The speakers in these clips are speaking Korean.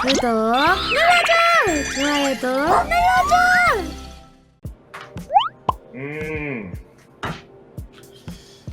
구독 눌러줘! 좋아요도 눌러줘! 음.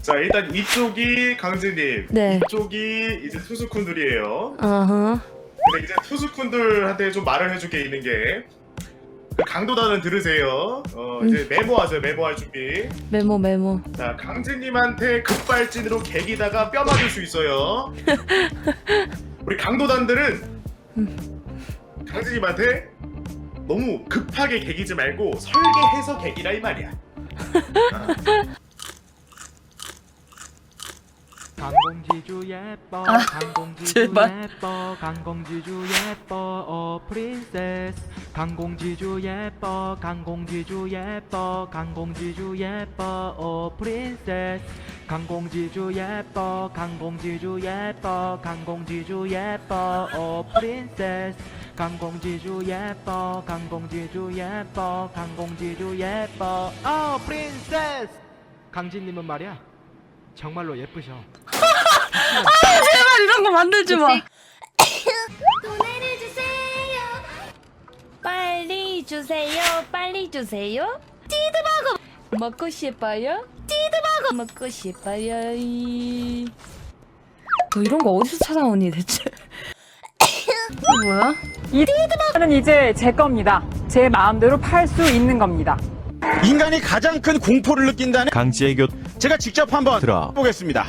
자 일단 이쪽이 강진님, 네. 이쪽이 이제 투수쿤들이에요. 어허. 근데 이제 투수쿤들한테 좀 말을 해줄 게 있는 게. 그 강도단은 들으세요. 어, 이제 메모하세요. 메모할 준비. 메모 메모. 자, 강진님한테 급발진으로 개기다가 뼈 맞을 수 있어요. 우리 강도단들은 강진님한테 너무 급하게 개기지 말고 설계해서 개기라 이 말이야. 강공지주 예뻐 아, 강공지주 제발. 예뻐 강공지주 예뻐 어 프린세스 강공지주 예뻐 강공지주 예뻐 강공지주 예뻐 어 프린세스 강공지주 예뻐 강공지주 예뻐 강공지주 예뻐 어 프린세스 강공지주 예뻐 강공지주 예뻐 강공지주 예뻐 어 프린세스 강진님은 말이야 정말로 예쁘셔 제발 이런 거 만들지 마. 돈을 주세요. 빨리 주세요. 빨리 주세요. 찌드버거 먹고 싶어요? 찌드버거 먹고 싶어요. 이. 너 이런 거 어디서 찾아오니 대체? 이거 뭐야? 는 이제 제 겁니다. 제 마음대로 팔 수 있는 겁니다. 인간이 가장 큰 공포를 느낀다는 강지애교 제가 직접 한번 들어 보겠습니다.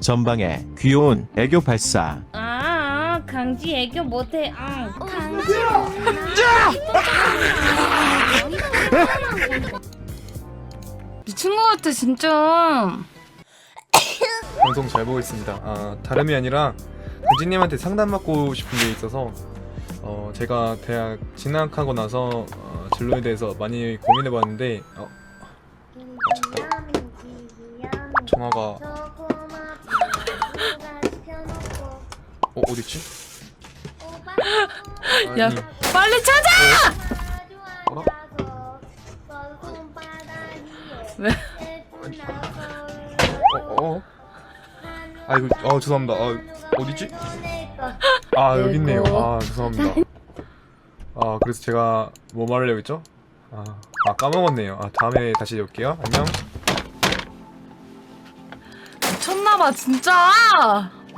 전방에 귀여운 애교 발사 아 강지 애교 못해. 아. 강지. 미친 거 같아 진짜. 방송 잘 보고 있습니다. 아, 다름이 아니라 강진님한테 상담받고 싶은 게 있어서 어, 제가 대학 진학하고 나서 어, 진로에 대해서 많이 고민해봤는데 어, 전화가 어, 어딨지? 야 아니, 빨리 찾아. 어? 왜? 어, 어? 아이고, 어, 죄송합니다. 아, 어디지? 아, 여기 있네요. 아, 죄송합니다. 아, 그래서 제가 뭐 말하려고 했죠? 아, 아 까먹었네요. 아, 다음에 다시 올게요. 안녕. 미쳤나봐 진짜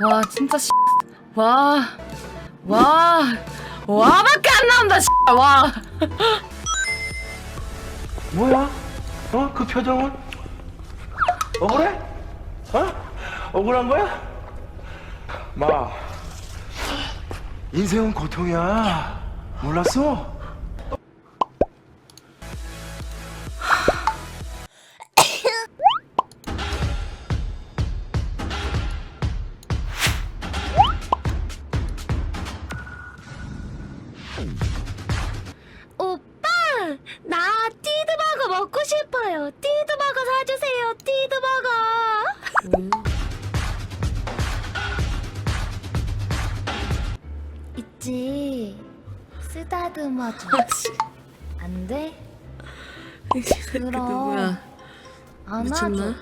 와 진짜 씨. 와 와, 와밖에 안 나온다 씨. 와 뭐야? 어? 그 표정은? 억울해? 어? 억울한 거야? 마, 인생은 고통이야. 몰랐어? 나 띠드버거 먹고 싶어요. 띠드버거 사주세요. 띠드버거. 있지. 쓰다듬어줘. 안 돼? 그럼. 누구야 안아줘. 미쳤나 이랑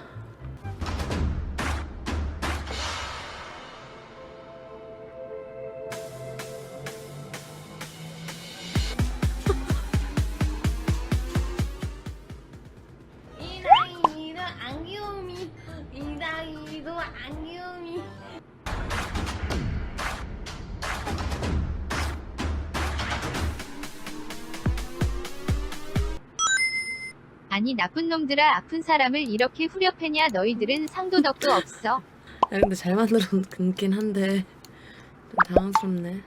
아니 나쁜 놈들아 아픈 사람을 이렇게 후려패냐? 너희들은 상도 덕도 없어. 야 근데 잘 만들었긴 한데 좀 당황스럽네.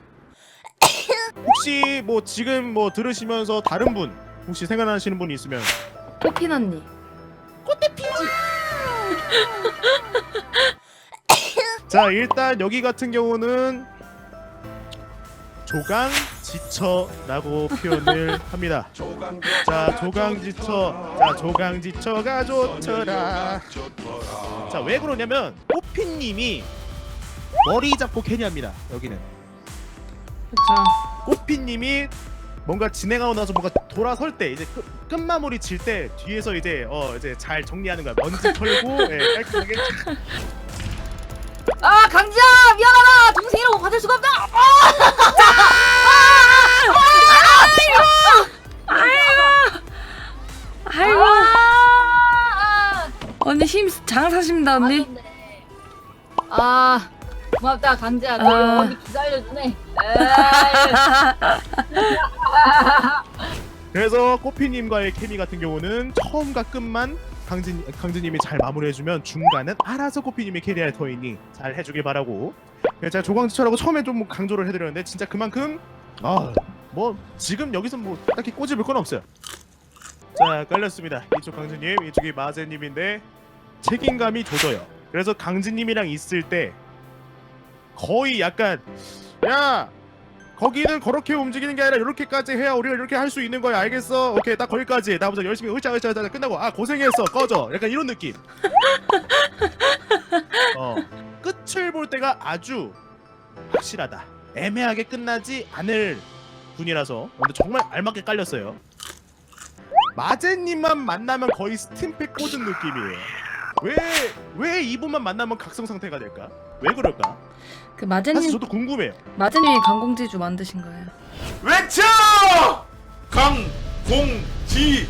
혹시 뭐 지금 뭐 들으시면서 다른 분 혹시 생각나시는 분 있으면. 토핀 언니! 자 일단 여기 같은 경우는 조강 지처라고 표현을 합니다. 자 조강지처, 자 조강지처가 좋더라. 자 왜 그러냐면 꽃피님이 머리 잡고 캐리 합니다. 여기는 그쵸 꽃피님이 뭔가 진행하고 나서 뭔가 돌아설 때 이제 끝, 끝마무리 칠때 뒤에서 이제 어 이제 잘 정리하는 거야. 먼지 털고 예, 깔끔하게 아 강지야 미안하다 동생이라 언니? 맞았네. 아 고맙다 강지야 아. 너 언니 기다려주네. 그래서 꼬피님과의 케미 같은 경우는 처음과 끝만 강진 강진님이 잘 마무리해주면 중간은 알아서 꼬피님이 캐리할 터이니 잘 해주길 바라고. 그래서 제가 조광지철하고 처음에 좀 강조를 해드렸는데 진짜 그만큼 아뭐 지금 여기서 뭐 딱히 꼬집을 건 없어요. 자 깔렸습니다. 이쪽 강진님, 이쪽이 마제님인데 책임감이 조져요. 그래서 강진님이랑 있을 때 거의 약간 야 거기는 그렇게 움직이는 게 아니라 이렇게까지 해야 우리가 이렇게 할 수 있는 거야. 알겠어? 오케이 딱 거기까지. 나 보자 열심히 으쌰 으쌰 으쌰 끝나고 아 고생했어. 꺼져. 약간 이런 느낌. 어 끝을 볼 때가 아주 확실하다. 애매하게 끝나지 않을 분이라서 근데 정말 알맞게 깔렸어요. 마제님만 만나면 거의 스팀팩 꽂은 느낌이에요 왜 왜 이분만 만나면 각성 상태가 될까? 왜 그럴까? 그 사실 마제님 저도 궁금해요 마제님이 강공지주 만드신 거예요. 외쳐! 강공지주!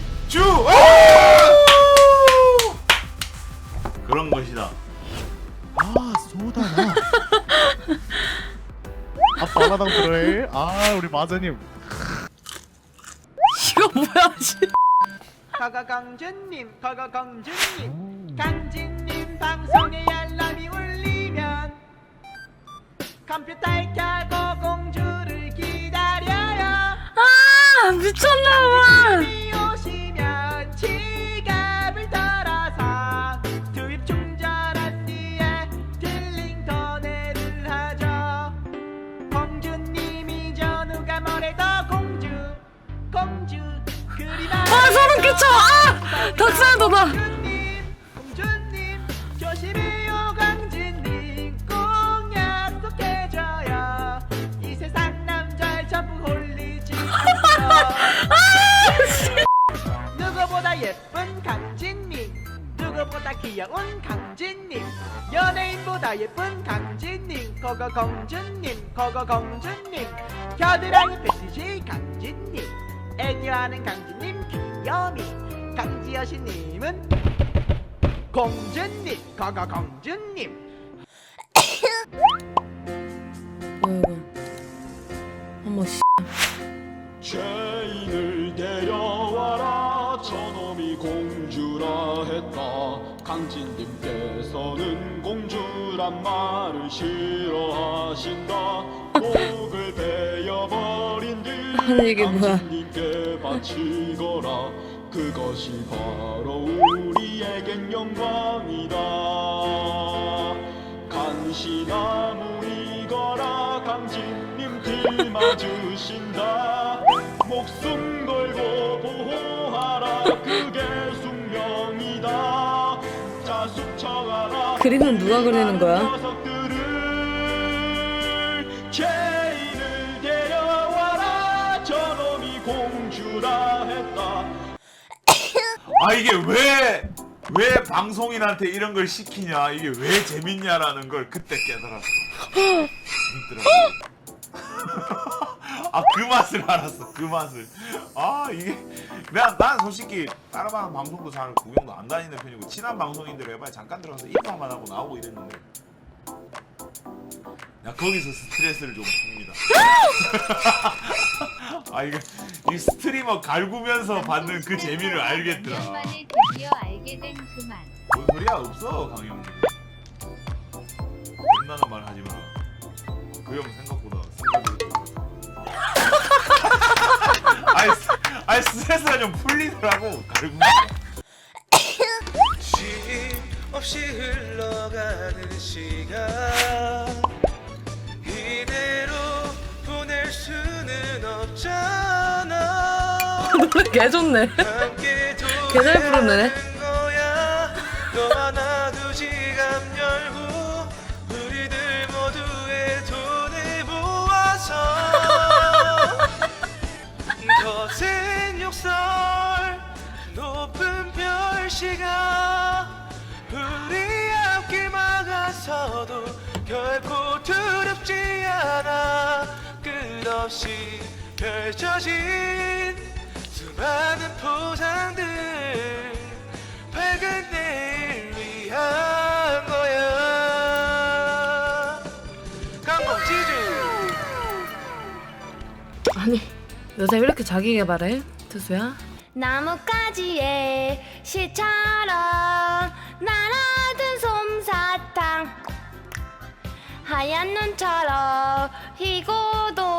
그런 것이다. 아 쏘다나 아빠 하나당 들어해 아 우리 마자님 이거 뭐야? 씨. 가가강준님 가가강준님 강진님 방송에 알람이 울리면 컴퓨터에 켜고 공주를 기다려요 아 미쳤나봐. 이 오시면 지갑을 털어서 투입 충전한 뒤에 딜링 도내를 하죠 공주님이 저 누가 뭐래도 공주 공주 그리 아 소름 끼쳐. 아 돋아. 누구보다 예쁜 강진님. 누구보다 귀여운 강진님. 연예인보다 예쁜 강진님. 거거 공주님 거거 공주님. 겨드랑이 패티시 강진님. 애교하는 강진님 귀여미 강지여신님은 공주님 거거 공주님. 이거? 어머 씨. 강진님께서는 공주란 말을 싫어하신다. 목을 베어버린 뒤 아니, 이게 뭐야. 강진님께 바치거라. 그것이 바로 우리에겐 영광이다. 간시나무이거라. 강진님 길 맞으신다. 목숨 그림은 누가 그리는 거야? 아 이게 왜 왜 방송인한테 이런 걸 시키냐? 이게 왜 재밌냐라는 걸 그때 깨달았어. 재밌더라고 아 그 맛을 알았어 그 맛을. 아 이게 내가 난 솔직히 다른 방 방송도 잘 구경도 안 다니는 편이고 친한 방송인들 해봐야 잠깐 들어가서 인사만 하고 나오고 이랬는데. 야 거기서 스트레스를 좀 풉니다. 아 이게 이 스트리머 갈구면서 받는 그 재미를 알겠더라. 년 만에 드디어 알게 된 그만. 뭔 소리야? 없어 강형 된다는 말 하지 마. 그 형 생각 아이 스트레스가 좀 풀리더라고. 없이 흘러가는 시간 이대로 보낼 수는 없잖아 노래 개 좋네. 함께 개잘 부르네. 도래하는 거야 너와 나도 지갑 열고 햇살 높은 별씨가 우리 앞길 막아서도 결코 두렵지 않아. 끝없이 펼쳐진 수많은 포상들 밝은 내일 위한 거야. 강박지주 아니 여자 왜 이렇게 자기 개발해? 투수야? 나뭇가지에 시처럼 날아든 솜사탕 하얀 눈처럼 희고도